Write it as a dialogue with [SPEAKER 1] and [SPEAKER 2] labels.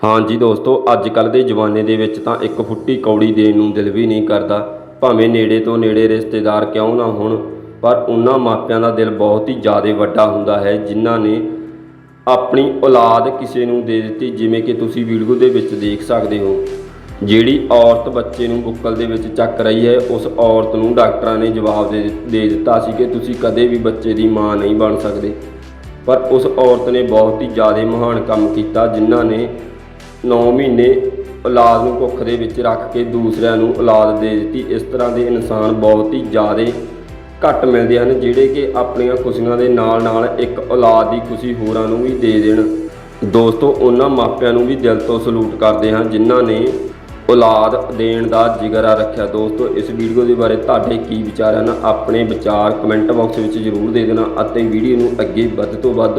[SPEAKER 1] ਹਾਂਜੀ ਦੋਸਤੋ ਅੱਜ ਕੱਲ ਦੇ ਜ਼ਮਾਨੇ ਦੇ ਵਿੱਚ ਤਾਂ ਇੱਕ ਫੁੱਟੀ ਕੌੜੀ ਦੇਣ ਨੂੰ ਦਿਲ ਵੀ ਨਹੀਂ ਕਰਦਾ। ਭਾਵੇਂ ਨੇੜੇ ਤੋਂ ਨੇੜੇ ਰਿਸ਼ਤੇਦਾਰ ਕਿਉਂ ਨਾ ਹੋਣ, ਪਰ ਉਹਨਾਂ ਮਾਪਿਆਂ ਦਾ ਦਿਲ ਬਹੁਤ ਹੀ ਜ਼ਿਆਦਾ ਵੱਡਾ ਹੁੰਦਾ ਹੈ, ਜਿਨ੍ਹਾਂ ਨੇ ਆਪਣੀ ਔਲਾਦ ਕਿਸੇ ਨੂੰ ਦੇ ਦਿੱਤੀ, ਜਿਵੇਂ ਕਿ ਤੁਸੀਂ ਵੀਡੀਓ ਦੇ ਵਿੱਚ ਦੇਖ ਸਕਦੇ ਹੋ। ਜਿਹੜੀ ਔਰਤ ਬੱਚੇ ਨੂੰ ਬੁੱਕਲ ਦੇ ਵਿੱਚ ਚੱਕ ਰਹੀ ਹੈ, ਉਸ ਔਰਤ ਨੂੰ ਡਾਕਟਰਾਂ ਨੇ ਜਵਾਬ ਦੇ ਦੇ ਦਿੱਤਾ ਸੀ ਕਿ ਤੁਸੀਂ ਕਦੇ ਵੀ ਬੱਚੇ ਦੀ ਮਾਂ ਨਹੀਂ ਬਣ ਸਕਦੇ। ਪਰ ਉਸ ਔਰਤ ਨੇ ਬਹੁਤ ਹੀ ਜ਼ਿਆਦਾ ਮਹਾਨ ਕੰਮ ਕੀਤਾ, ਜਿਨ੍ਹਾਂ ਨੇ 9 ਮਹੀਨੇ ਔਲਾਦ ਨੂੰ ਕੁੱਖ ਦੇ ਵਿੱਚ ਰੱਖ ਕੇ ਦੂਸਰਿਆਂ ਨੂੰ ਔਲਾਦ ਦੇ ਦਿੱਤੀ। ਇਸ ਤਰ੍ਹਾਂ ਦੇ ਇਨਸਾਨ ਬਹੁਤ ਹੀ ਜ਼ਿਆਦਾ ਘੱਟ ਮਿਲਦੇ ਹਨ, ਜਿਹੜੇ ਕਿ ਆਪਣੀਆਂ ਖੁਸ਼ੀਆਂ ਦੇ ਨਾਲ ਨਾਲ ਇੱਕ ਔਲਾਦ ਦੀ ਖੁਸ਼ੀ ਹੋਰਾਂ ਨੂੰ ਵੀ ਦੇ ਦੇਣ। ਦੋਸਤੋ, ਉਹਨਾਂ ਮਾਪਿਆਂ ਨੂੰ ਵੀ ਦਿਲ ਤੋਂ ਸਲੂਟ ਕਰਦੇ ਹਾਂ, ਜਿਨ੍ਹਾਂ ਨੇ ਔਲਾਦ ਦੇਣ ਦਾ ਜਿਗਰਾ ਰੱਖਿਆ। ਦੋਸਤੋ, ਇਸ ਵੀਡੀਓ ਦੇ ਬਾਰੇ ਤੁਹਾਡੇ ਕੀ ਵਿਚਾਰ ਹਨ, ਆਪਣੇ ਵਿਚਾਰ ਕਮੈਂਟ ਬਾਕਸ ਵਿੱਚ ਜ਼ਰੂਰ ਦੇ ਦੇਣਾ ਅਤੇ ਵੀਡੀਓ ਨੂੰ ਅੱਗੇ ਵੱਧ ਤੋਂ ਵੱਧ